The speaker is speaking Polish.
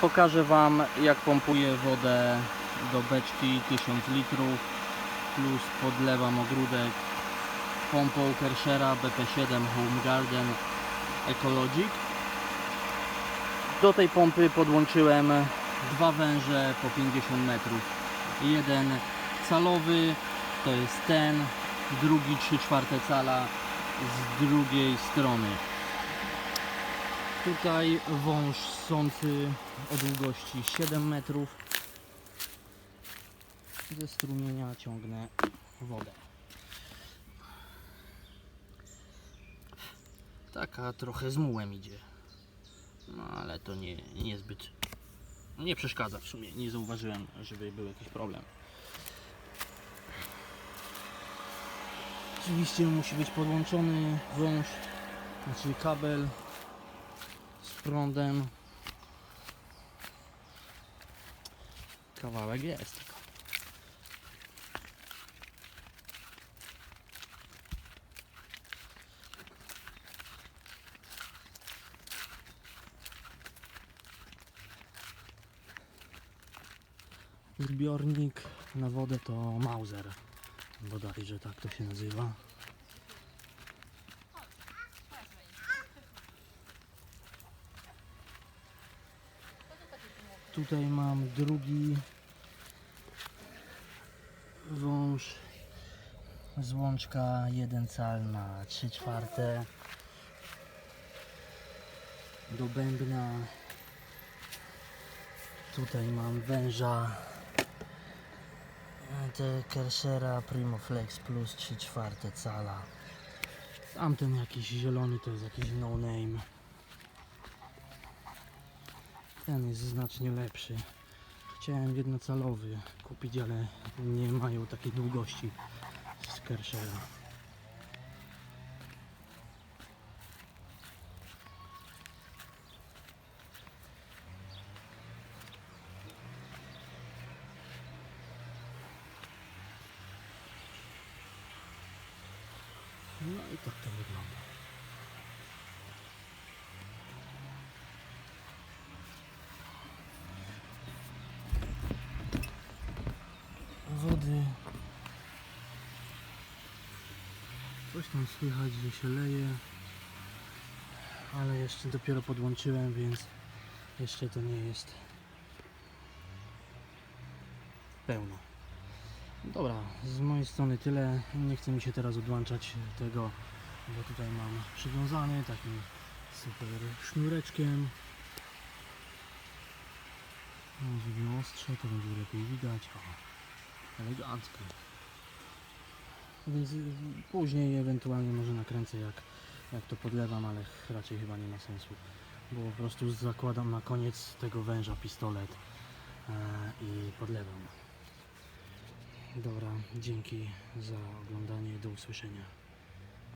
Pokażę Wam jak pompuję wodę do beczki 1000 litrów plus podlewam ogródek pompą Kershera BP7 Home Garden Ecologic. Do tej pompy podłączyłem dwa węże po 50 metrów. Jeden calowy to jest ten, drugi 3 czwarte cala z drugiej strony. Tutaj wąż sący o długości 7 metrów. Ze strumienia ciągnę wodę. Taka trochę z mułem idzie. No ale to nie, niezbyt. Nie przeszkadza w sumie. Nie zauważyłem, żeby był jakiś problem. Oczywiście musi być podłączony wąż, znaczy kabel prądem. Kawałek jest. Zbiornik na wodę to Mauser. Bodajże tak to się nazywa. Tutaj mam drugi wąż z łączka 1 cal na 3 czwarte. Do bębna tutaj mam węża. Te Kershera Primoflex plus 3 czwarte cala. Tamten jakiś zielony to jest jakiś no name ten jest znacznie lepszy. Chciałem jednocalowy kupić, ale nie mają takiej długości z Kershera. No i tak to wygląda. Wody. Coś tam słychać, że się leje, ale jeszcze dopiero podłączyłem, więc jeszcze to nie jest pełno. Dobra, z mojej strony tyle. Nie chcę mi się teraz odłączać tego, bo tutaj mam przywiązany takim super sznureczkiem. Żeby ostrze, to będzie lepiej widać. O elegancko. Więc y, później ewentualnie może nakręcę jak, jak to podlewam, ale raczej chyba nie ma sensu. Bo po prostu zakładam na koniec tego węża pistolet e, i podlewam. Dobra, dzięki za oglądanie, do usłyszenia.